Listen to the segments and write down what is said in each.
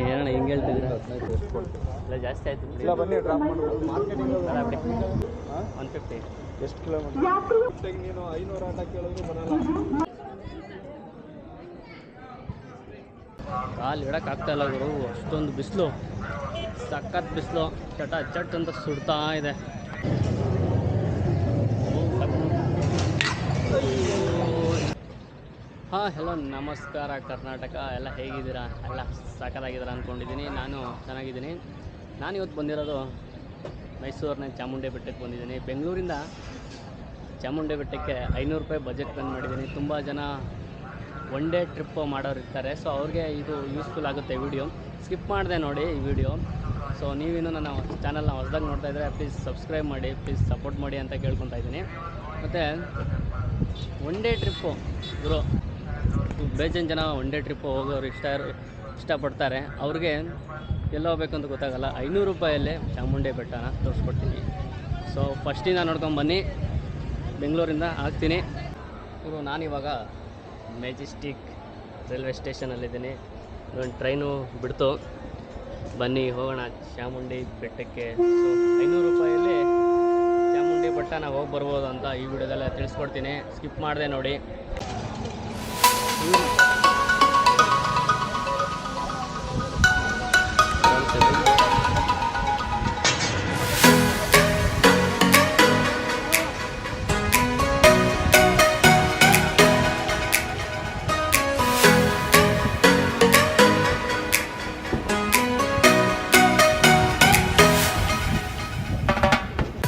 ಏನಣ್ಣ ಹಿಂಗೆ ಕೊಡ್ತೀರಾ ಇಲ್ಲ ಜಾಸ್ತಿ ಆಯ್ತು ಇಲ್ಲ ಬನ್ನಿ ಡ್ರಾಪ್ ಮಾಡ್ಬೋದು ಮಾರ್ಕೆಟಿಂಗ್ ಒನ್ ಫಿಫ್ಟಿ ಎಷ್ಟು ಕಿಲೋಮೀಟರ್ ನೀನು ಐನೂರು ಆಟ ಕೇಳಿದ್ರು ಬರಲ್ಲ. ಕಾಲು ಇಡಕ್ಕೆ ಆಗ್ತಾ ಇಲ್ಲ ಗುರು. ಅಷ್ಟೊಂದು ಬಿಸಿಲು. ಸಖತ್ ಬಿಸಿಲು. ಚಟ ಚಟ್ ಅಂತ ಸುಡ್ತಾ ಇದೆ ಹಾಂ ಹೆಲೋ ನಮಸ್ಕಾರ, ಕರ್ನಾಟಕ. ಎಲ್ಲ ಹೇಗಿದ್ದೀರಾ? ಎಲ್ಲ ಸಖತ್ತಾಗಿದ್ದೀರಾ ಅಂದ್ಕೊಂಡಿದ್ದೀನಿ ನಾನು ಚೆನ್ನಾಗಿದ್ದೀನಿ. ನಾನು ಇವತ್ತು ಬಂದಿರೋದು ಮೈಸೂರಿನ ಚಾಮುಂಡಿ ಬೆಟ್ಟಕ್ಕೆ ಬಂದಿದ್ದೀನಿ. ಬೆಂಗಳೂರಿಂದ ಚಾಮುಂಡಿ ಬೆಟ್ಟಕ್ಕೆ ಐನೂರು ರೂಪಾಯಿ ಬಜೆಟ್ ಪ್ಲಾನ್ ಮಾಡಿದ್ದೀನಿ. ತುಂಬ ಜನ ಒನ್ ಡೇ ಟ್ರಿಪ್ ಮಾಡೋರು ಇರ್ತಾರೆ. ಸೊ ಅವ್ರಿಗೆ ಇದು ಯೂಸ್ಫುಲ್ ಆಗುತ್ತೆ ವಿಡಿಯೋ ಸ್ಕಿಪ್ ಮಾಡಿದೆ ನೋಡಿ ಈ ವಿಡಿಯೋ ಸೊ ನೀವಿನ್ನು ನನ್ನ ಚಾನಲ್ನ ಹೊಸದಾಗಿ ನೋಡ್ತಾ ಇದ್ದರೆ ಪ್ಲೀಸ್ ಸಬ್ಸ್ಕ್ರೈಬ್ ಮಾಡಿ ಪ್ಲೀಸ್ ಸಪೋರ್ಟ್ ಮಾಡಿ ಅಂತ ಕೇಳ್ಕೊತಾ ಇದ್ದೀನಿ. ಮತ್ತು ಒನ್ ಡೇ ಟ್ರಿಪ್ಪು ಗುರು. ಬೇಜನ್ ಜನ ಒನ್ ಡೇ ಟ್ರಿಪ್ಪು ಹೋಗೋರು ಇಷ್ಟ ಇಷ್ಟಪಡ್ತಾರೆ, ಅವ್ರಿಗೆ ಎಲ್ಲ ಹೋಗ್ಬೇಕಂತ ಗೊತ್ತಾಗಲ್ಲ. ಐನೂರು ರೂಪಾಯಲ್ಲಿ ಚಾಮುಂಡಿ ಬೆಟ್ಟನ ತೋರಿಸ್ಕೊಡ್ತೀನಿ. ಸೊ ಫಸ್ಟಿಂದ ನೋಡ್ಕೊಂಬನ್ನಿ ಬೆಂಗಳೂರಿಂದ ಹಾಕ್ತೀನಿ ಇವರು ನಾನಿವಾಗ ಮೆಜೆಸ್ಟಿಕ್ ರೈಲ್ವೆ ಸ್ಟೇಷನಲ್ಲಿದ್ದೀನಿ ಒಂದು ಟ್ರೈನು ಬಿಡ್ತು. ಬನ್ನಿ, ಹೋಗೋಣ ಚಾಮುಂಡಿ ಬೆಟ್ಟಕ್ಕೆ. ಸೊ ಐನೂರು ರೂಪಾಯಲ್ಲಿ ಚಾಮುಂಡಿ ಬೆಟ್ಟನ ಹೋಗಿ ಬರ್ಬೋದು ಅಂತ ಈ ವಿಡಿಯೋದಲ್ಲ ತಿಳಿಸ್ಕೊಡ್ತೀನಿ. ಸ್ಕಿಪ್ ಮಾಡಿದೆ ನೋಡಿ.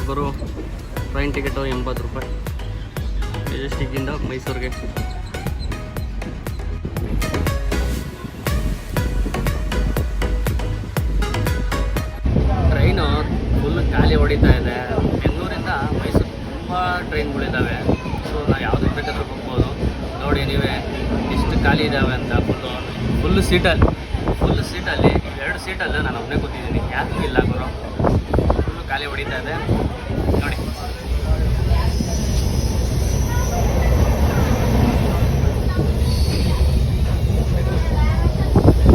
ಗುರು ಟ್ರೈನ್ ಟಿಕೆಟು ಎಂಬತ್ತು ರೂಪಾಯಿ. ಮೆಜೆಸ್ಟಿಕ್ಕಿಂದ ಮೈಸೂರಿಗೆ. ಟ್ರೈನ್ಗಳಿದ್ದಾವೆ ಸೊ ನಾವು ಯಾವುದಕ್ಕೆ ಬೇಕಾದರೂ ಹೋಗ್ಬೋದು. ನೋಡಿ ನೀವೇ ಎಷ್ಟು ಖಾಲಿ ಇದ್ದಾವೆ ಅಂತ ಫುಲ್ಲು ಫುಲ್ಲು ಸೀಟಲ್ಲಿ ಫುಲ್ ಸೀಟಲ್ಲಿ ಎರಡು ಸೀಟಲ್ಲಿ ನಾನು ಒಬ್ಬನೇ ಕೂತಿದ್ದೀನಿ. ಯಾರಿಗೂ ಇಲ್ಲ ಗುರು. ಫುಲ್ಲು ಖಾಲಿ ಹೊಡಿತಾ ಇದೆ ನೋಡಿ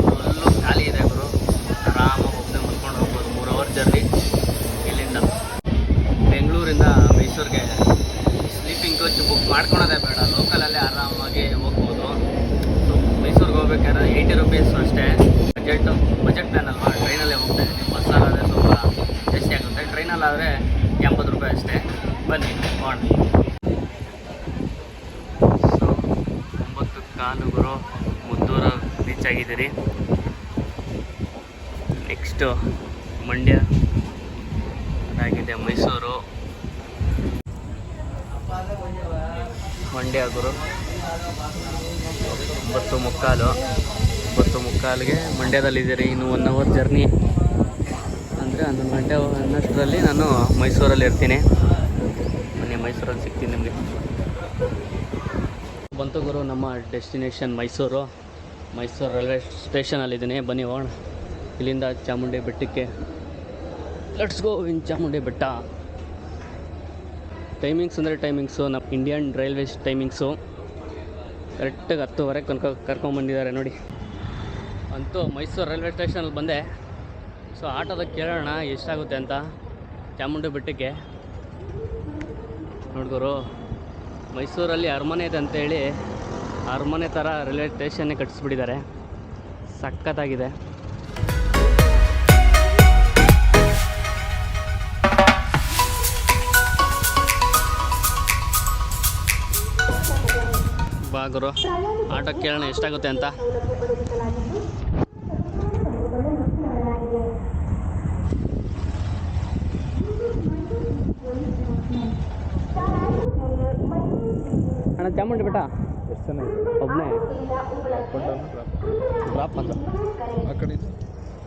ಫುಲ್ಲು ಖಾಲಿ ಇದೆ ಗುರು ಆರಾಮಾಗಿ ಒಬ್ಬನೇ ಮುನ್ಕೊಂಡು ಹೋಗ್ಬೋದು ಮೂರು ಅವರ್ ಜರ್ನಿ ಇಲ್ಲಿಂದ ಬೆಂಗಳೂರಿಂದ ಮೈಸೂರಿಗೆ ಸ್ಲೀಪಿಂಗ್ ಕೋಚ್ ಬುಕ್ ಮಾಡ್ಕೊಳೋದೇ ಬೇಡ ಲೋಕಲಲ್ಲೇ ಆರಾಮಾಗಿ ಹೋಗ್ಬೋದು ಸೊ ಮೈಸೂರಿಗೆ ಹೋಗ್ಬೇಕಾದ್ರೆ ಏಯ್ಟಿ ರುಪೀಸ್ ಅಷ್ಟೇ ಬಜೆಟ್ ಪ್ಲ್ಯಾನ್ ಅಲ್ವಾ? ಟ್ರೈನಲ್ಲೇ ಹೋಗ್ತಾ ಇದ್ದೀನಿ. ಬಸ್ಸಲ್ಲಾದರೆ ಸ್ವಲ್ಪ ಜಾಸ್ತಿ ಆಗುತ್ತೆ. ಟ್ರೈನಲ್ಲಾದರೆ ಎಂಬತ್ತು ರೂಪಾಯಿ ಅಷ್ಟೇ. ಬನ್ನಿ, ಹೋಗೋಣ. ಸೊ, ಒಂಬತ್ತು ಗುರು ಮುದ್ದೂರು ರೀಚ್ ಆಗಿದ್ದೀರಿ. ನೆಕ್ಸ್ಟು ಮಂಡ್ಯ. ಅದಾಗಿದೆ ಮೈಸೂರು. ಮಂಡ್ಯ ಗುರು. ಒಂಬತ್ತು ಮುಕ್ಕಾಲು. ಒಂಬತ್ತು ಮುಕ್ಕಾಲಿಗೆ ಮಂಡ್ಯದಲ್ಲಿದ್ದೀರಿ. ಇನ್ನು ಒನ್ ಅವರ್ ಜರ್ನಿ ಅಂದರೆ ಹನ್ನೊಂದು ಗಂಟೆ ಅನ್ನಷ್ಟರಲ್ಲಿ ನಾನು ಮೈಸೂರಲ್ಲಿ ಇರ್ತೀನಿ. ಬನ್ನಿ ಮೈಸೂರಲ್ಲಿ ಸಿಗ್ತೀನಿ ನಿಮಗೆ. ಬಂತು ಗುರು, ನಮ್ಮ ಡೆಸ್ಟಿನೇಷನ್ ಮೈಸೂರು. ಮೈಸೂರು ರೈಲ್ವೆ ಸ್ಟೇಷನಲ್ಲಿದ್ದೀನಿ ಬನ್ನಿ ಹೋಗೋಣ. ಇಲ್ಲಿಂದ ಚಾಮುಂಡಿ ಬೆಟ್ಟಕ್ಕೆ. ಲೆಟ್ಸ್ ಗೋ ಇನ್ ಚಾಮುಂಡಿ ಬೆಟ್ಟ. ಟೈಮಿಂಗ್ಸ್ ಅಂದರೆ ಟೈಮಿಂಗ್ಸು ನಮ್ಮ ಇಂಡಿಯನ್ ರೈಲ್ವೇಸ್ ಟೈಮಿಂಗ್ಸು ಕರೆಕ್ಟಾಗಿ ಹತ್ತುವರೆಗೆ ಕನ್ಕೊ ಕರ್ಕೊಂಬಂದಿದ್ದಾರೆ ನೋಡಿ. ಅಂತೂ ಮೈಸೂರು ರೈಲ್ವೆ ಸ್ಟೇಷನಲ್ಲಿ ಬಂದೆ. ಸೊ ಆಟೋದಾಗ ಕೇಳೋಣ ಎಷ್ಟಾಗುತ್ತೆ ಅಂತ ಚಾಮುಂಡಿ ಬೆಟ್ಟಕ್ಕೆ. ನೋಡ್ಗುರು ಮೈಸೂರಲ್ಲಿ ಅರಮನೆ ಇದೆ ಅಂತೇಳಿ ಅರಮನೆ ಥರ ರೈಲ್ವೆ ಸ್ಟೇಷನ್ನೇ ಕಟ್ಟಿಸ್ಬಿಟ್ಟಿದ್ದಾರೆ. ಸಖತ್ತಾಗಿದೆ. ಬಾ ಗುರು, ಆಟೋ ಕೇಳೋಣ ಎಷ್ಟಾಗುತ್ತೆ ಅಂತ. ಅಣ್ಣ ಚಾಮುಂಡಿ ಬೆಟ್ಟ ಎಷ್ಟು ಚೆನ್ನಾಗಿದೆ ಒಬ್ಬನೇ ಡ್ರಾಪ್ ಡ್ರಾಪ್ ಅಂತ. ಆ ಕಡೆ.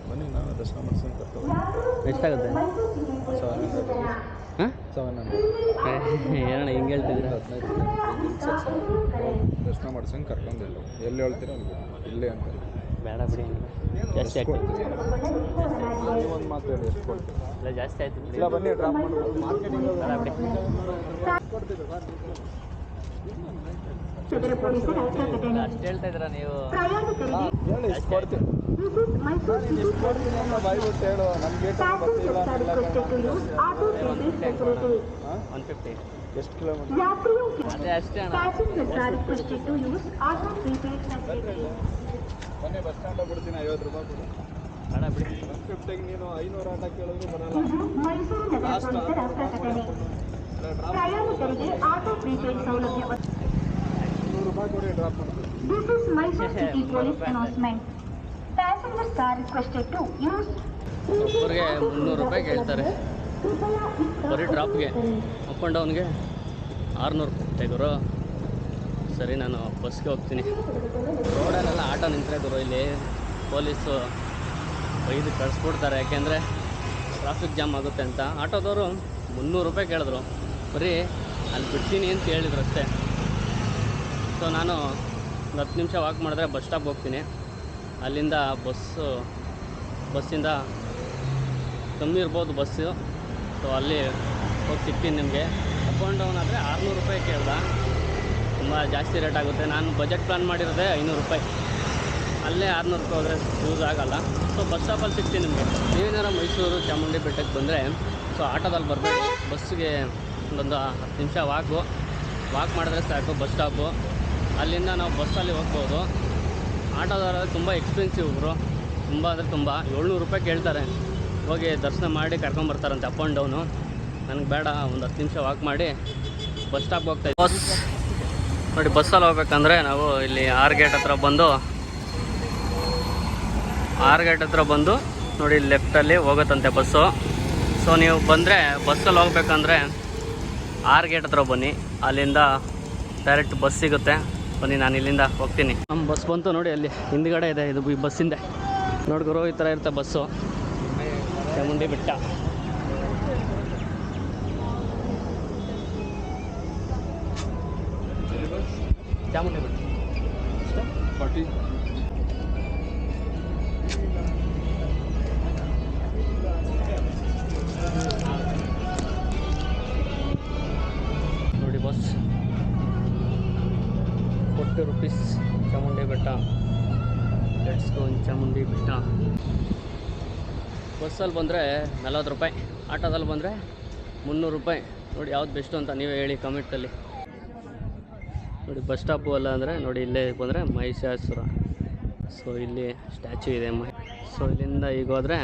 ಬನ್ನಿ ನಾನು ದರ್ಶನ ಮಾಡ್ಸೋಣ ಕರ್ಕೊಂಡು ಎಷ್ಟಾಗುತ್ತೆ ಸೆವೆನ್ ಹಂಡ್ರೆಡ್ ಹಾಂ? ಸೆವೆನ್ ಹಂಡ್ರೆಡ್ ಏನಣ್ಣ ಹಿಂಗೆ ಹೇಳ್ತಿದ್ರೆ ಹದಿನೈದು ದರ್ಶನ ಮಾಡ್ಸಂಗೆ ಕರ್ಕೊಂಡು ಎಲ್ಲ. ಎಲ್ಲಿ ಹೇಳ್ತೀರ ಅಲ್ಲಿ ಇಲ್ಲೇ ಅಂತ ಬೇಡ ಬಿಡಿ. ಜಾಸ್ತಿ ಆಯ್ತು. ಒಂದು ಮಾತು ಹೇಳಿ ಎಷ್ಟು ಕೊಡ್ತೀರಾ? ಇಲ್ಲ ಜಾಸ್ತಿ ಆಯ್ತು ಬಿಡಿ. ಇಲ್ಲ ಬನ್ನಿ ಡ್ರಾಪ್ ಮಾಡಿ ಮಾರ್ಕೆಟಿಂಗ್ ಬೇಡ ಬಿಡಿ. ಹೇಳ್ತಾ ಇದ್ದೀರಾ ನೀವು ಹೇಳಿ ಎಷ್ಟು ಕೊಡ್ತೀನಿ ಒನ್ ಫಿಫ್ಟಿ ಎಷ್ಟು ಕಿಲೋಮೀಟರ್ ಅದೇ ಅಷ್ಟೇ ಮೊನ್ನೆ ಬಿಡ್ತೀನಿ ಐವತ್ತು ರೂಪಾಯಿ ಕೊಡು ಬಿಡಿ ಫಿಫ್ಟಿಗೆ ನೀನು ಐನೂರು ಆಟ ಕೇಳಿದ್ರು ಬರಲ್ಲ ಪ್ರಯಾಣಿಕರಿಗೆ ಆಟೋ ಪ್ರೀಪೇಡ್ ಸೌಲಭ್ಯ ನೂರು ರೂಪಾಯಿ ಕೊಡಿ ಡ್ರಾಪ್ ಮಾಡ್ತೀನಿ this is are city police use. ಒಬ್ಬರಿಗೆ ಮುನ್ನೂರು ರೂಪಾಯಿ ಕೇಳ್ತಾರೆ. ಬರೀ ಡ್ರಾಪ್ಗೆ ಅಪ್ ಆ್ಯಂಡ್ ಡೌನ್ಗೆ ಆರುನೂರು ರೂಪಾಯಿ ಗುರು ಸರಿ ನಾನು ಬಸ್ಗೆ ಹೋಗ್ತೀನಿ. ರೋಡಲ್ಲೆಲ್ಲ ಆಟೋ ನಿಂತರೆ ಗುರು ಇಲ್ಲಿ. ಪೊಲೀಸು ಒಯ್ದು ಕಳಿಸ್ಬಿಡ್ತಾರೆ ಯಾಕೆಂದರೆ ಟ್ರಾಫಿಕ್ ಜಾಮ್ ಆಗುತ್ತೆ ಅಂತ. ಆಟೋದವರು ಮುನ್ನೂರು ರೂಪಾಯಿ ಕೇಳಿದ್ರು. ಬರೀ ಅಲ್ಲಿ ಬಿಡ್ತೀನಿ ಅಂತ ಹೇಳಿದ್ರು ಅಷ್ಟೇ. ಸೊ ನಾನು ಒಂದು ಹತ್ತು ನಿಮಿಷ ವಾಕ್ ಮಾಡಿದ್ರೆ ಬಸ್ ಸ್ಟಾಪ್ ಹೋಗ್ತೀನಿ. ಅಲ್ಲಿಂದ ಬಸ್ಸು ಬಸ್ಸಿಂದ ಕಮ್ಮಿ ಇರ್ಬೋದು ಬಸ್ಸು ಸೊ ಅಲ್ಲಿ ಹೋಗಿ ಸಿಗ್ತೀನಿ ನಿಮಗೆ. ಅಪ್ ಆ್ಯಂಡ್ ಡೌನ್ ಆದರೆ ಆರುನೂರು ರೂಪಾಯಿ ಕೇಳ್ದ. ತುಂಬ ಜಾಸ್ತಿ ರೇಟ್ ಆಗುತ್ತೆ. ನಾನು ಬಜೆಟ್ ಪ್ಲಾನ್ ಮಾಡಿರೋದೆ ಐನೂರು ರೂಪಾಯಿ. ಅಲ್ಲೇ ಆರುನೂರು ರೂಪಾಯಿ ಹೋದರೆ ಯೂಸ್ ಆಗೋಲ್ಲ. ಸೊ ಬಸ್ ಸ್ಟಾಪಲ್ಲಿ ಸಿಗ್ತೀನಿ ನಿಮಗೆ. ನೀವೇನಾರ ಮೈಸೂರು, ಚಾಮುಂಡಿ ಬೆಟ್ಟಕ್ಕೆ ಬಂದರೆ ಸೊ ಆಟೋದಲ್ಲಿ ಬರಬೇಕು. ಬಸ್ಸಿಗೆ ಒಂದೊಂದು ಹತ್ತು ನಿಮಿಷ ವಾಕು ವಾಕ್ ಮಾಡಿದ್ರೆ ಸಾಕು ಬಸ್ ಸ್ಟಾಪು ಅಲ್ಲಿಂದ ನಾವು ಬಸ್ಸಲ್ಲಿ ಹೋಗ್ಬೋದು. ಆಟೋದವ್ರ ತುಂಬ ಎಕ್ಸ್ಪೆನ್ಸಿವ್ ಬ್ರೋ. ತುಂಬ ಅಂದರೆ ತುಂಬ. ಏಳ್ನೂರು ರೂಪಾಯಿ ಕೇಳ್ತಾರೆ. ಹೋಗಿ ದರ್ಶನ ಮಾಡಿ ಕರ್ಕೊಂಬರ್ತಾರಂತೆ ಅಪ್ ಆ್ಯಂಡ್ ಡೌನು ನನಗೆ ಬೇಡ, ಒಂದು ಹತ್ತು ನಿಮಿಷ ವಾಕ್ ಮಾಡಿ ಬಸ್ ಸ್ಟಾಪ್ ಹೋಗ್ತಾ ಬಸ್ ನೋಡಿ, ಬಸ್ಸಲ್ಲಿ ಹೋಗ್ಬೇಕಂದ್ರೆ ನಾವು ಇಲ್ಲಿ ಆರ್ ಗೇಟ್ ಹತ್ರ ಬಂದು ಆರ್ ಗೇಟ್ ಹತ್ರ ಬಂದು ನೋಡಿ ಲೆಫ್ಟಲ್ಲಿ ಹೋಗುತ್ತಂತೆ ಬಸ್ಸು. ಸೊ ನೀವು ಬಂದರೆ ಬಸ್ಸಲ್ಲಿ ಹೋಗ್ಬೇಕಂದ್ರೆ ಆರ್ ಗೇಟ್ ಹತ್ರ ಬನ್ನಿ. ಅಲ್ಲಿಂದ ಡೈರೆಕ್ಟ್ ಬಸ್ ಸಿಗುತ್ತೆ. ಬನ್ನಿ ನಾನು ಇಲ್ಲಿಂದ ಹೋಗ್ತೀನಿ. ನಮ್ಮ ಬಸ್ ಬಂತು ನೋಡಿ ಅಲ್ಲಿ ಹಿಂದ್ಗಡೆ ಇದೆ ಇದು ಈ ನೋಡಿ ಗುರು ಈ ಥರ ಇರುತ್ತೆ ಬಸ್ಸು ಚಾಮುಂಡಿ ಬೆಟ್ಟ. ಚಾಮುಂಡಿ ಬೆಟ್ಟ. ಫಾರ್ಟಿ. ನೋಡಿ ಬಸ್ ಫೋರ್ಟಿ ರುಪೀಸ್ ಚಾಮುಂಡಿ ಬೆಟ್ಟ. ಲೆಟ್ಸ್ ಗೋ ಚಾಮುಂಡಿ ಬೆಟ್ಟ. ಬಸ್ಸಲ್ಲಿ ಬಂದರೆ ನಲ್ವತ್ತು ರೂಪಾಯಿ. ಆಟೋದಲ್ಲಿ ಬಂದರೆ ಮುನ್ನೂರು ರೂಪಾಯಿ. ನೋಡಿ ಯಾವ್ದು ಬೆಸ್ಟು ಅಂತ ನೀವೇ ಹೇಳಿ ಕಮೆಂಟಲ್ಲಿ ನೋಡಿ ಬಸ್ ಸ್ಟಾಪು ಅಲ್ಲ ಅಂದರೆ ನೋಡಿ ಇಲ್ಲೇ ಬಂದರೆ ಮಹಿಷಾಸುರ. ಸೊ ಇಲ್ಲಿ ಸ್ಟ್ಯಾಚು ಇದೆ ಮಹಿ ಸೊ ಇಲ್ಲಿಂದ ಈಗ ಹೋದರೆ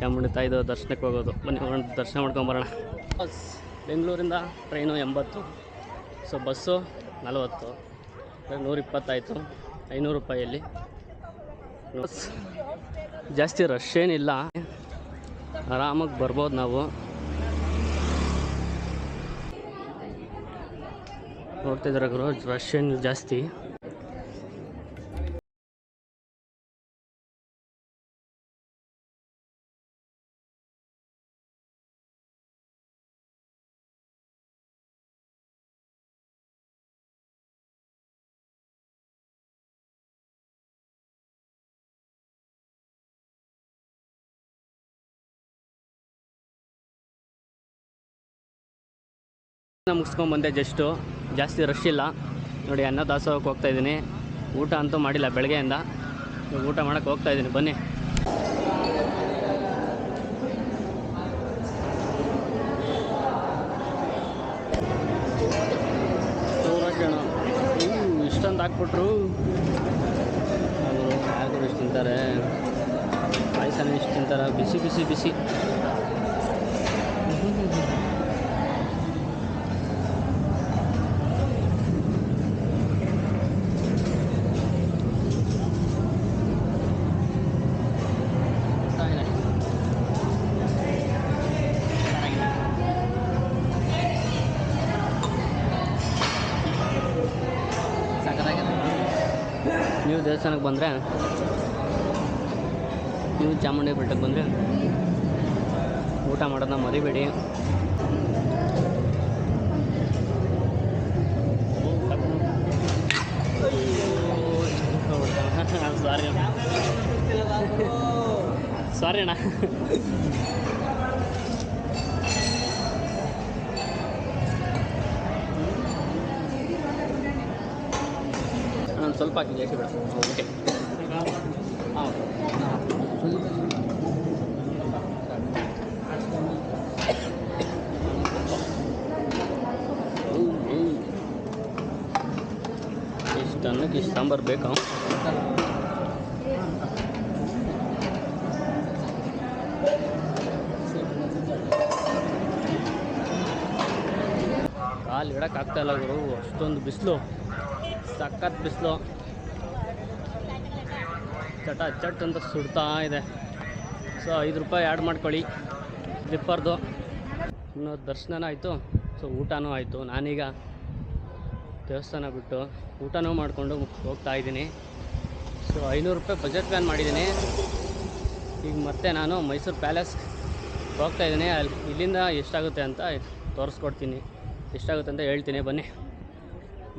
ಚಾಮುಂಡಿ ತಾಯಿದು ದರ್ಶನಕ್ಕೆ ಹೋಗೋದು. ಬನ್ನಿ ದರ್ಶನ ಮಾಡ್ಕೊಂಬರೋಣ ಬಸ್ ಬೆಂಗಳೂರಿಂದ ಟ್ರೈನು ಎಂಬತ್ತು. ಸೊ ಬಸ್ಸು ನಲವತ್ತು. ನೂರ ಇಪ್ಪತ್ತಾಯಿತು ಐನೂರು ರೂಪಾಯಲ್ಲಿ ಜಾಸ್ತಿ ರಶ್ ಏನಿಲ್ಲ. ಆರಾಮಾಗಿ ಬರ್ಬೋದು ನಾವು. ನೋಡ್ತಿದ್ರೆ ಗುರು ರಶ್ ಏನು ಜಾಸ್ತಿ. ಮುಗಿಸ್ಕೊಂಡು ಬಂದೆ ಜಸ್ಟು ಜಾಸ್ತಿ ರಶ್ ಇಲ್ಲ. ನೋಡಿ, ಅನ್ನ ದಾಸೋಹಕ್ಕೆ ಹೋಗ್ತಾ ಇದ್ದೀನಿ. ಊಟ ಅಂತೂ ಮಾಡಿಲ್ಲ, ಬೆಳಗ್ಗೆಯಿಂದ. ಊಟ ಮಾಡೋಕ್ಕೆ ಹೋಗ್ತಾ ಇದ್ದೀನಿ. ಬನ್ನಿ. ಇಷ್ಟೊಂದು ಹಾಕ್ಬಿಟ್ರು. ಯಾರು ಇಷ್ಟು ತಿಂತಾರೆ. ಪಾಯಸನ ಇಷ್ಟು ತಿಂತಾರೆ. ಬಿಸಿ ಬಿಸಿ ಬಿಸಿ. ದೇವಸ್ಥಾನಕ್ಕೆ ಬಂದರೆ ನೀವು ಚಾಮುಂಡಿ ಬೆಟ್ಟಕ್ಕೆ ಬಂದರೆ ಊಟ ಮಾಡೋದನ್ನ ಮರಿಬೇಡಿ. ಸಾರಿ ಅಣ್ಣ ಸಾರಿ ಅಣ್ಣ. ಹಾಕಿ ಜೇಸಿ ಬೇಡ ಓಕೆ ಇಷ್ಟು ಸಾಂಬಾರು ಬೇಕಾ ಕಾಲು ಇಲ್ಲ ಗುರು. ಅಷ್ಟೊಂದು ಬಿಸಿಲು. ಸಖತ್ ಬಿಸಿಲು. ಚಟ ಚಟ್ ಅಂತ ಸುಡ್ತಾ ಇದೆ. ಸೊ ಐದು ರೂಪಾಯಿ ಆ್ಯಡ್ ಮಾಡ್ಕೊಳ್ಳಿ. ಸ್ಲಿಪ್ಪರ್ದು ಇನ್ನು ದರ್ಶನ ಆಯಿತು. ಸೊ ಊಟನೂ ಆಯಿತು. ನಾನೀಗ ದೇವಸ್ಥಾನ ಬಿಟ್ಟು ಊಟನೂ ಮಾಡಿಕೊಂಡು ಹೋಗ್ತಾ ಇದ್ದೀನಿ. ಸೊ ಐನೂರು ರೂಪಾಯಿ ಬಜೆಟ್ ಪ್ಲ್ಯಾನ್ ಮಾಡಿದ್ದೀನಿ. ಈಗ ಮತ್ತೆ ನಾನು ಮೈಸೂರು ಪ್ಯಾಲೇಸ್ ಹೋಗ್ತಾ ಇದ್ದೀನಿ. ಅಲ್ಲಿ ಇಲ್ಲಿಂದ ಎಷ್ಟಾಗುತ್ತೆ ಅಂತ ತೋರಿಸ್ಕೊಡ್ತೀನಿ. ಎಷ್ಟಾಗುತ್ತೆ ಅಂತ ಹೇಳ್ತೀನಿ. ಬನ್ನಿ.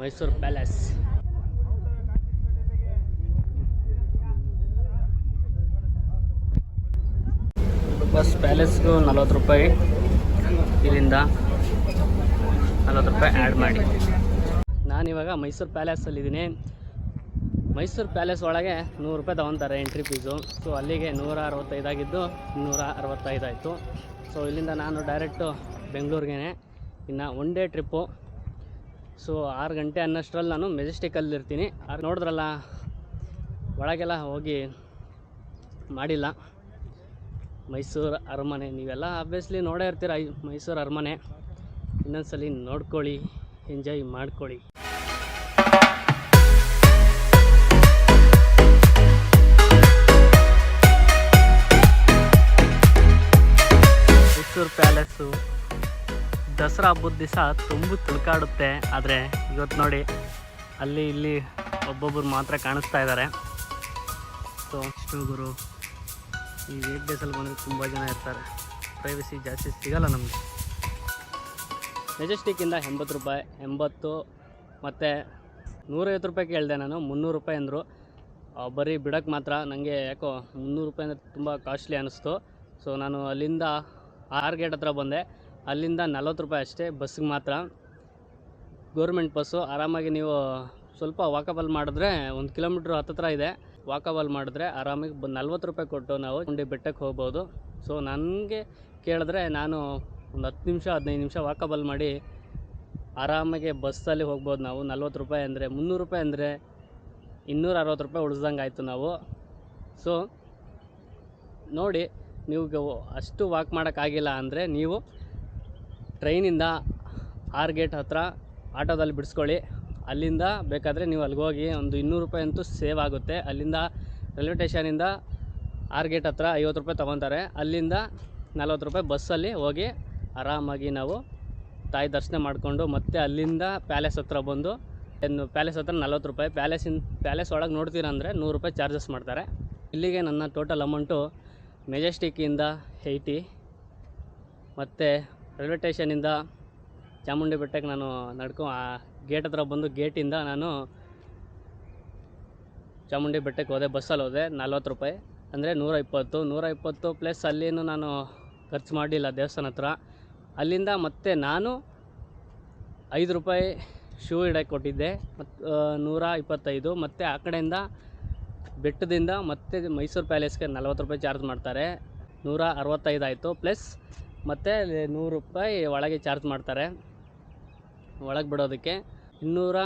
ಮೈಸೂರು ಪ್ಯಾಲೇಸ್ ಬಸ್ ಪ್ಯಾಲೇಸ್ಗೂ ನಲ್ವತ್ತು ರೂಪಾಯಿ ಇಲ್ಲಿಂದ ನಲ್ವತ್ತು ರೂಪಾಯಿ ಆ್ಯಡ್ ಮಾಡಿ. ನಾನಿವಾಗ ಮೈಸೂರು ಪ್ಯಾಲೇಸಲ್ಲಿದ್ದೀನಿ. ಮೈಸೂರು ಪ್ಯಾಲೇಸ್ ಒಳಗೆ ನೂರು ರೂಪಾಯಿ ತೊಗೊತಾರೆ ಎಂಟ್ರಿ ಫೀಸು. ಸೊ ಅಲ್ಲಿಗೆ ನೂರ ಅರವತ್ತೈದಾಗಿದ್ದು ನೂರ ಅರವತ್ತೈದಾಯಿತು ಸೊ ಇಲ್ಲಿಂದ ನಾನು ಡೈರೆಕ್ಟು ಬೆಂಗಳೂರಿಗೆ ಇನ್ನು ಒನ್ ಡೇ ಟ್ರಿಪ್ಪು. ಸೊ ಆರು ಗಂಟೆ ಅನ್ನೋಷ್ಟರಲ್ಲಿ ನಾನು ಮೆಜೆಸ್ಟಿಕಲ್ಲಿ ಇರ್ತೀನಿ. ಆರು ನೋಡಿದ್ರಲ್ಲ, ಒಳಗೆಲ್ಲ ಹೋಗಿ ಮಾಡಿಲ್ಲ. ಮೈಸೂರು ಅರಮನೆ. ನೀವೆಲ್ಲ ಆಬ್ವಿಯಸ್ಲಿ ನೋಡೇ ಇರ್ತೀರ ಮೈಸೂರು ಅರಮನೆ. ಇನ್ನೊಂದ್ಸಲಿ ನೋಡ್ಕೊಳ್ಳಿ ಎಂಜಾಯ್ ಮಾಡ್ಕೊಳ್ಳಿ. ಮೈಸೂರು ಪ್ಯಾಲೇಸು ದಸರಾ ಹಬ್ಬದ ದಿವಸ ತುಂಬ ತುಳ್ಕಾಡುತ್ತೆ. ಆದರೆ ಇವತ್ತು ನೋಡಿ, ಅಲ್ಲಿ ಇಲ್ಲಿ ಒಬ್ಬೊಬ್ಬರು ಮಾತ್ರ ಕಾಣಿಸ್ತಾ ಇದ್ದಾರೆ ಸೊ ಅಷ್ಟು ಗುರು ಈ ಏಟ್ ಡೇಸಲ್ಲಿ ಬಂದರೆ ತುಂಬ ಜನ ಇರ್ತಾರೆ. ಪ್ರೈವಸಿ ಜಾಸ್ತಿ ಸಿಗಲ್ಲ ನಮಗೆ. ಮೆಜೆಸ್ಟಿಕ್ಕಿಂದ ಎಂಬತ್ತು ರೂಪಾಯಿ, ಎಂಬತ್ತು ಮತ್ತು ನೂರೈವತ್ತು ರೂಪಾಯಿ ಕೇಳಿದೆ ನಾನು, ಮುನ್ನೂರು ರೂಪಾಯಿ ಅಂದರು. ಬರೀ ಬಿಡೋಕ್ಕೆ ಮಾತ್ರ ನನಗೆ ಯಾಕೋ ಮುನ್ನೂರು ರೂಪಾಯಿ ಅಂದರೆ ತುಂಬ ಕಾಸ್ಟ್ಲಿ ಅನ್ನಿಸ್ತು ಸೊ ನಾನು ಅಲ್ಲಿಂದ ಆರ್ ಗೇಟ್ ಹತ್ರ ಬಂದೆ. ಅಲ್ಲಿಂದ ನಲ್ವತ್ತು ರೂಪಾಯಿ ಅಷ್ಟೇ ಬಸ್ಸಿಗೆ ಮಾತ್ರ. ಗೌರ್ಮೆಂಟ್ ಬಸ್ಸು ಆರಾಮಾಗಿ ನೀವು ಸ್ವಲ್ಪ ವಾಕಬಲ್ ಮಾಡಿದ್ರೆ ಒಂದು ಕಿಲೋಮೀಟ್ರ್ ಹತ್ತತ್ರ ಇದೆ. ವಾಕಬಲ್ ಮಾಡಿದ್ರೆ ಆರಾಮಾಗಿ ಬಂದು ನಲ್ವತ್ತು ರೂಪಾಯಿ ಕೊಟ್ಟು ನಾವು ಗುಂಡಿ ಬೆಟ್ಟಕ್ಕೆ ಹೋಗ್ಬೋದು. ಸೊ ನನಗೆ ಕೇಳಿದ್ರೆ ನಾನು ಒಂದು ಹತ್ತು ನಿಮಿಷ, ಹದಿನೈದು ನಿಮಿಷ ವಾಕಬಲ್ ಮಾಡಿ ಆರಾಮಾಗಿ ಬಸ್ಸಲ್ಲಿ ಹೋಗ್ಬೋದು ನಾವು. ನಲ್ವತ್ತು ರೂಪಾಯಿ ಅಂದರೆ ಮುನ್ನೂರು ರೂಪಾಯಿ ಅಂದರೆ ಇನ್ನೂರ ಅರವತ್ತು ರೂಪಾಯಿ ಉಳಿಸ್ದಂಗೆ ಆಯಿತು ನಾವು. ಸೊ ನೋಡಿ, ನೀವು ಅಷ್ಟು ವಾಕ್ ಮಾಡೋಕ್ಕಾಗಿಲ್ಲ ಅಂದರೆ ನೀವು ಟ್ರೈನಿಂದ ಆರ್ ಗೇಟ್ ಹತ್ತಿರ ಆಟೋದಲ್ಲಿ ಬಿಡಿಸ್ಕೊಳ್ಳಿ. ಅಲ್ಲಿಂದ ಬೇಕಾದರೆ ನೀವು ಅಲ್ಲಿಗೆ ಹೋಗಿ ಒಂದು ಇನ್ನೂರು ರೂಪಾಯಿ ಅಂತೂ ಸೇವ್ ಆಗುತ್ತೆ. ಅಲ್ಲಿಂದ ರೈಲ್ವೆ ಸ್ಟೇಷನಿಂದ ಆರ್ ಗೇಟ್ ಹತ್ರ ಐವತ್ತು ರೂಪಾಯಿ ತೊಗೊತಾರೆ. ಅಲ್ಲಿಂದ ನಲ್ವತ್ತು ರೂಪಾಯಿ ಬಸ್ಸಲ್ಲಿ ಹೋಗಿ ಆರಾಮಾಗಿ ನಾವು ತಾಯಿ ದರ್ಶನ ಮಾಡಿಕೊಂಡು ಮತ್ತೆ ಅಲ್ಲಿಂದ ಪ್ಯಾಲೇಸ್ ಹತ್ರ ಬಂದು ಇನ್ನು ಪ್ಯಾಲೇಸ್ ಹತ್ರ ನಲ್ವತ್ತು ರೂಪಾಯಿ. ಪ್ಯಾಲೇಸಿನ, ಪ್ಯಾಲೇಸ್ ಒಳಗೆ ನೋಡ್ತೀರಂದರೆ ನೂರು ರೂಪಾಯಿ ಚಾರ್ಜಸ್ ಮಾಡ್ತಾರೆ. ಇಲ್ಲಿಗೆ ನನ್ನ ಟೋಟಲ್ ಅಮೌಂಟು ಮೆಜೆಸ್ಟಿಕ್ಕಿಂದ ಏಯ್ಟಿ. ಮತ್ತು ರೈಲ್ವೆ ಸ್ಟೇಷನಿಂದ ಚಾಮುಂಡಿ ಬೆಟ್ಟಕ್ಕೆ ನಾನು ನಡ್ಕೊ ಆ ಗೇಟ್ ಹತ್ರ ಬಂದು ಗೇಟಿಂದ ನಾನು ಚಾಮುಂಡಿ ಬೆಟ್ಟಕ್ಕೆ ಹೋದೆ ಬಸ್ಸಲ್ಲಿ ಹೋದೆ, ನಲ್ವತ್ತು ರೂಪಾಯಿ. ಅಂದರೆ ನೂರ ಇಪ್ಪತ್ತು. ನೂರ ಇಪ್ಪತ್ತು ಪ್ಲಸ್ ಅಲ್ಲಿನೂ ನಾನು ಖರ್ಚು ಮಾಡಲಿಲ್ಲ ದೇವಸ್ಥಾನ ಹತ್ರ. ಅಲ್ಲಿಂದ ಮತ್ತೆ ನಾನು ಐದು ರೂಪಾಯಿ ಶೂ ಇಡಕ್ಕೆ ಕೊಟ್ಟಿದ್ದೆ. ಮತ್ತು ನೂರ ಇಪ್ಪತ್ತೈದು. ಮತ್ತು ಆ ಕಡೆಯಿಂದ ಬೆಟ್ಟದಿಂದ ಮತ್ತೆ ಮೈಸೂರು ಪ್ಯಾಲೇಸ್ಗೆ ನಲ್ವತ್ತು ರೂಪಾಯಿ ಚಾರ್ಜ್ ಮಾಡ್ತಾರೆ. ನೂರ ಅರವತ್ತೈದು ಆಯಿತು. ಪ್ಲಸ್ ಮತ್ತು ನೂರು ರೂಪಾಯಿ ಒಳಗೆ ಚಾರ್ಜ್ ಮಾಡ್ತಾರೆ. ಒಳಗೆ ಬಿಡೋದಕ್ಕೆ ಇನ್ನೂರ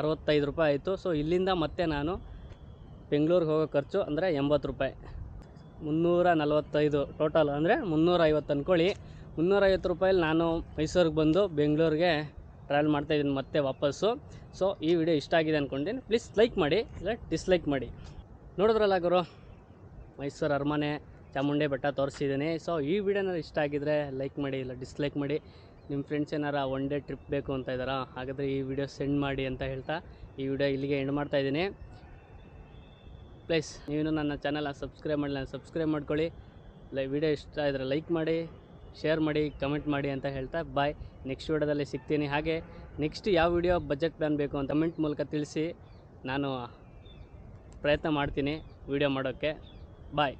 ಅರವತ್ತೈದು ರೂಪಾಯಿ ಆಯಿತು. ಸೊ ಇಲ್ಲಿಂದ ಮತ್ತೆ ನಾನು ಬೆಂಗಳೂರಿಗೆ ಹೋಗೋ ಖರ್ಚು ಅಂದರೆ ಎಂಬತ್ತು ರೂಪಾಯಿ. ಮುನ್ನೂರ ನಲವತ್ತೈದು ಟೋಟಲ್ ಅಂದರೆ ಮುನ್ನೂರ ಐವತ್ತು ಅಂದ್ಕೊಳ್ಳಿ ಮುನ್ನೂರೈವತ್ತು ರೂಪಾಯಲ್ಲಿ ನಾನು ಮೈಸೂರಿಗೆ ಬಂದು ಬೆಂಗಳೂರಿಗೆ ಟ್ರಾವೆಲ್ ಮಾಡ್ತಾಯಿದ್ದೀನಿ ಮತ್ತೆ ವಾಪಸ್ಸು. ಸೊ ಈ ವಿಡಿಯೋ ಇಷ್ಟ ಆಗಿದೆ ಅಂದ್ಕೊಂಡಿದ್ದೀನಿ ಪ್ಲೀಸ್ ಲೈಕ್ ಮಾಡಿ, ಇಲ್ಲ ಡಿಸ್ಲೈಕ್ ಮಾಡಿ. ನೋಡಿದ್ರಲ್ಲ ಗುರು, ಮೈಸೂರು ಅರಮನೆ ಚಾಮುಂಡಿ ಬೆಟ್ಟ ತೋರಿಸಿದ್ದೀನಿ. ಸೊ ಈ ವಿಡಿಯೋನ ಇಷ್ಟ ಆಗಿದ್ರೆ ಲೈಕ್ ಮಾಡಿ, ಇಲ್ಲ ಡಿಸ್ಲೈಕ್ ಮಾಡಿ. ನಿಮ್ಮ ಫ್ರೆಂಡ್ಸ್ ಏನಾರ ಒನ್ ಡೇ ಟ್ರಿಪ್ ಬೇಕು ಅಂತ ಇದ್ದಾರಾ, ಹಾಗಾದರೆ ಈ ವಿಡಿಯೋ ಸೆಂಡ್ ಮಾಡಿ ಅಂತ ಹೇಳ್ತಾ ಈ ವಿಡಿಯೋ ಇಲ್ಲಿಗೆ ಎಂಡ್ ಮಾಡ್ತಾ ಇದ್ದೀನಿ. ಪ್ಲೀಸ್ ನೀವು ನನ್ನ ಚಾನಲ್ನ ಸಬ್ಸ್ಕ್ರೈಬ್ ಮಾಡಲಿ ಸಬ್ಸ್ಕ್ರೈಬ್ ಮಾಡ್ಕೊಳ್ಳಿ. ಲೈ ವಿಡಿಯೋ ಇಷ್ಟ ಇದ್ದರೆ ಲೈಕ್ ಮಾಡಿ ಶೇರ್ ಮಾಡಿ ಕಮೆಂಟ್ ಮಾಡಿ ಅಂತ ಹೇಳ್ತಾ ಬಾಯ್ ನೆಕ್ಸ್ಟ್ ವಿಡಿಯೋದಲ್ಲಿ ಸಿಗ್ತೀನಿ. ಹಾಗೆ ನೆಕ್ಸ್ಟ್ ಯಾವ ವಿಡಿಯೋ ಬಜೆಟ್ ಪ್ಲ್ಯಾನ್ ಬೇಕು ಅಂತ ಕಮೆಂಟ್ ಮೂಲಕ ತಿಳಿಸಿ ನಾನು ಪ್ರಯತ್ನ ಮಾಡ್ತೀನಿ ವಿಡಿಯೋ ಮಾಡೋಕ್ಕೆ. ಬಾಯ್